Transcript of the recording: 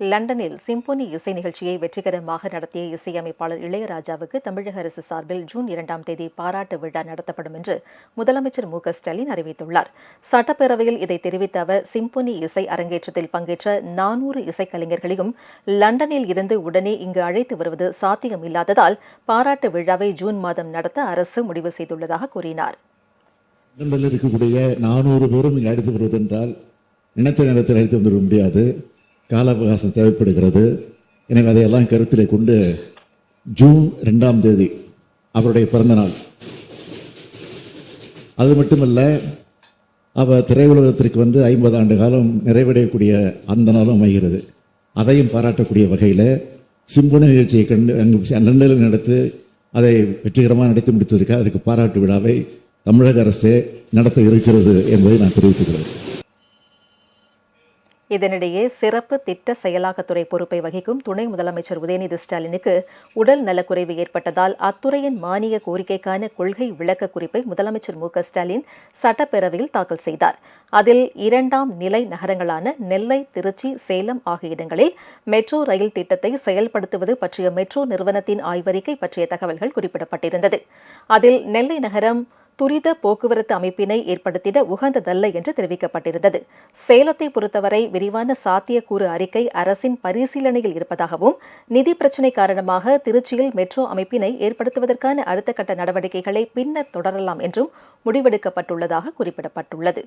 லண்டனில் சிம்போனி இசை நிகழ்ச்சியை வெற்றிகரமாக நடத்திய இசையமைப்பாளர் இளையராஜாவுக்கு தமிழக அரசு சார்பில் ஜூன் இரண்டாம் தேதி பாராட்டு விழா நடத்தப்படும் என்று முதலமைச்சர் மு ஸ்டாலின் அறிவித்துள்ளார். சட்டப்பேரவையில் இதை தெரிவித்த அவர் சிம்போனி இசை அரங்கேற்றத்தில் பங்கேற்ற நானூறு இசைக்கலைஞர்களையும் லண்டனில் இருந்து உடனே இங்கு அழைத்து வருவது சாத்தியமில்லாததால் பாராட்டு விழாவை ஜூன் மாதம் நடத்த அரசு முடிவு செய்துள்ளதாக கூறினார். இருக்கக்கூடிய நானூறு பேரும் இங்கே அழைத்து வருவதென்றால் நினைத்த நேரத்தில் அழைத்து வந்துவிட முடியாது. கால அவகாசம் தேவைப்படுகிறது. எனவே அதையெல்லாம் கருத்தில் கொண்டு ஜூன் ரெண்டாம் தேதி அவருடைய பிறந்தநாள். அது மட்டுமல்ல அவர் திரையுலகத்திற்கு வந்து ஐம்பது ஆண்டு காலம் நிறைவடையக்கூடிய அந்த நாளும் அமைகிறது. அதையும் பாராட்டக்கூடிய வகையில் சிம்பொனி நிகழ்ச்சியை கண்டு அங்கு லண்டனில் நடத்து அதை வெற்றிகரமாக நடத்தி முடித்ததற்கு அதற்கு பாராட்டு விழாவை தமிழக அரசே நடத்த இருக்கிறது என்பதை நான் தெரிவித்துக்கிறேன் இதனிடையே சிறப்பு திட்ட செயலாக்கத்துறை பொறுப்பை வகிக்கும் துணை முதலமைச்சர் உதயநிதி ஸ்டாலினுக்கு உடல் நலக்குறைவு ஏற்பட்டதால் அத்துறையின் மானிய கோரிக்கைக்கான கொள்கை விளக்க குறிப்பை முதலமைச்சர் மு க ஸ்டாலின் சட்டப்பேரவையில் தாக்கல் செய்தார். அதில் இரண்டாம் நிலை நகரங்களான நெல்லை திருச்சி சேலம் ஆகிய இடங்களில் மெட்ரோ ரயில் திட்டத்தை செயல்படுத்துவது பற்றிய மெட்ரோ நிறுவனத்தின் ஆய்வறிக்கை பற்றிய தகவல்கள் குறிப்பிடப்பட்டிருந்தது. அதில் நெல்லை நகரம் துரித போக்குவரத்து அமைப்பினை ஏற்படுத்திட உகந்ததல்ல என்று தெரிவிக்கப்பட்டிருந்தது. சேலத்தை பொறுத்தவரை விரிவான சாத்தியக்கூறு அறிக்கை அரசின் பரிசீலனையில் இருப்பதாகவும் நிதி பிரச்சினை காரணமாக திருச்சியில் மெட்ரோ அமைப்பினை ஏற்படுத்துவதற்கான அடுத்த கட்ட நடவடிக்கைகளை பின்னர் தொடரலாம் என்றும் முடிவெடுக்கப்பட்டுள்ளதாக குறிப்பிடப்பட்டுள்ளது.